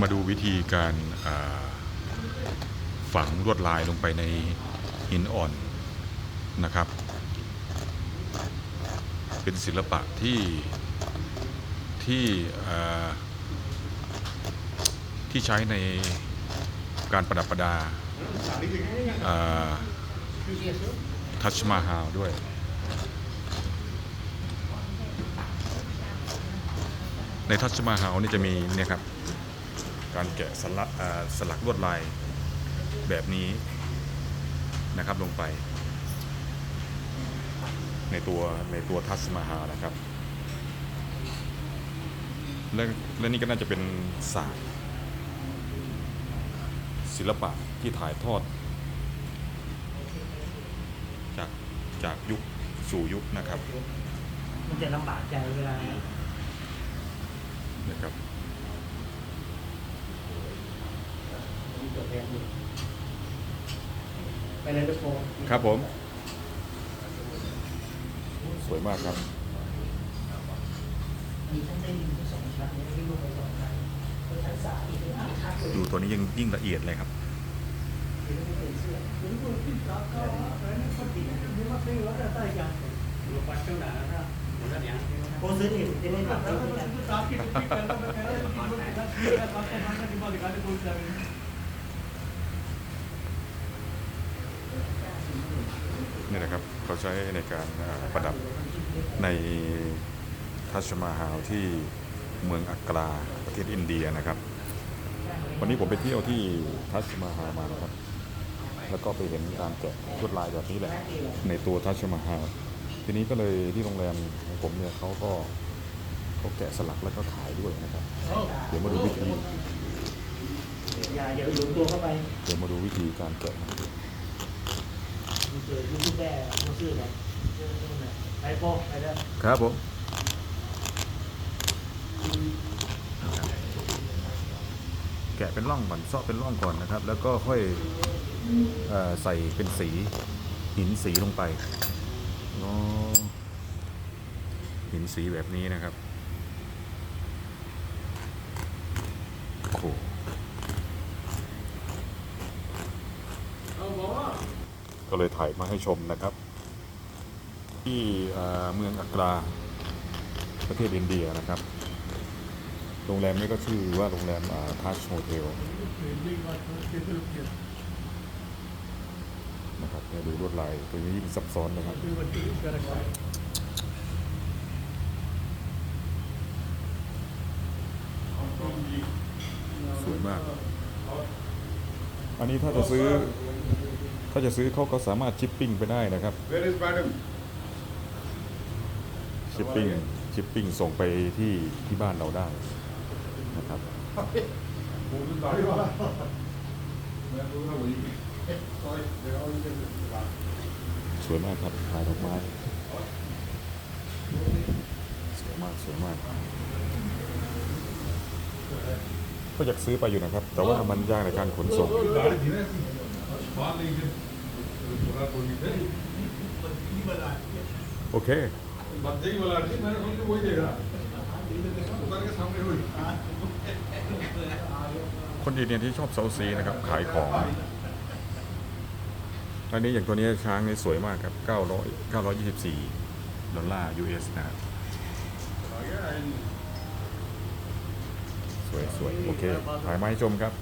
มาดูวิธีการฝังลวดลายลงไปในหินอ่อนนะครับ เป็นศิลปะที่ที่ที่ใช้ในการประดับประดาทัชมาฮาลด้วยในทัชมาฮาลนี่จะมีเนี่ยครับ การแกะสลักอ่าสลักลวดลายแบบนี้นะครับลงไป ในตัวในตัวทัชมาฮาลนะครับและและนี่ก็น่าจะเป็นศาสตร์ศิลปะที่ถ่ายทอด จากจากยุคสู่ยุคนะครับ มันจะลำบากใจเวลานะครับ ไปเลยทุกคนครับผม สวยมากครับมีทั้งได้ยินทั้งสองชั้นเนี่ยที่ลูกไปสองชั้นก็ชั้นสามอีกถึงห้าชั้นเลยดูตัวนี้ยังยิ่งละเอียดเลยครับ คือไม่เป็ นี่นะครับเขาใช้ในการประดับในทัชมาฮาลที่เมืองอักราประเทศอินเดียนะครับ วันนี้ผมไปเที่ยวที่ทัชมาฮาลมานะครับ แล้วก็ไปเห็นการแกะลวดลายแบบนี้แหละ ในตัวทัชมาฮาลทีนี้ก็เลยที่โรงแรมของผมเนี่ยเขาก็เขาแกะสลักแล้วก็ขายด้วยนะครับ เดี๋ยวมาดูวิธีอย่าอย่าหลุดตัวเข้าไป เดี๋ยวมาดูวิธีการแกะ เจอยูทูบแบร์มาซื้อเนี่ยไปโป้ไปเด้อครับผมแกะเป็นร่องก่อนเซาะเป็นร่องก่อนนะครับ แล้วก็ค่อยเออใส่เป็นสีหินสีลงไปหินสีแบบนี้นะครับ โอ้โห ก็เลยถ่ายมาให้ชมนะครับ ที่เมืองอักราประเทศอินเดียนะครับ โรงแรมนี้ก็ชื่อว่าโรงแรมทัชโฮเทลนะครับดูลวดลายตัวนี้ยิ่งซับซ้อนนะครับสวยมาก อันนี้ถ้าจะซื้อ ถ้าจะซื้อเขาก็สามารถชิปปิ้งไปได้นะครับชิปปิ้งชิปปิ้งส่งไปที่ที่บ้านเราได้นะครับสวยมากครับขายดอกไม้สวยมากสวยมากก็อยากซื้อไปอยู่นะครับ แต่ว่ามันยากในการขนส่ง ओके คนดีเนี่ยที่ชอบเซาซีนะครับ ขายของอันนี้อย่างตัวนี้ช้างนี่สวยมากครับ 900 924 ดอลลาร์ US นะครัสวยสวยโอเค ถ่ายมาให้ชมครับ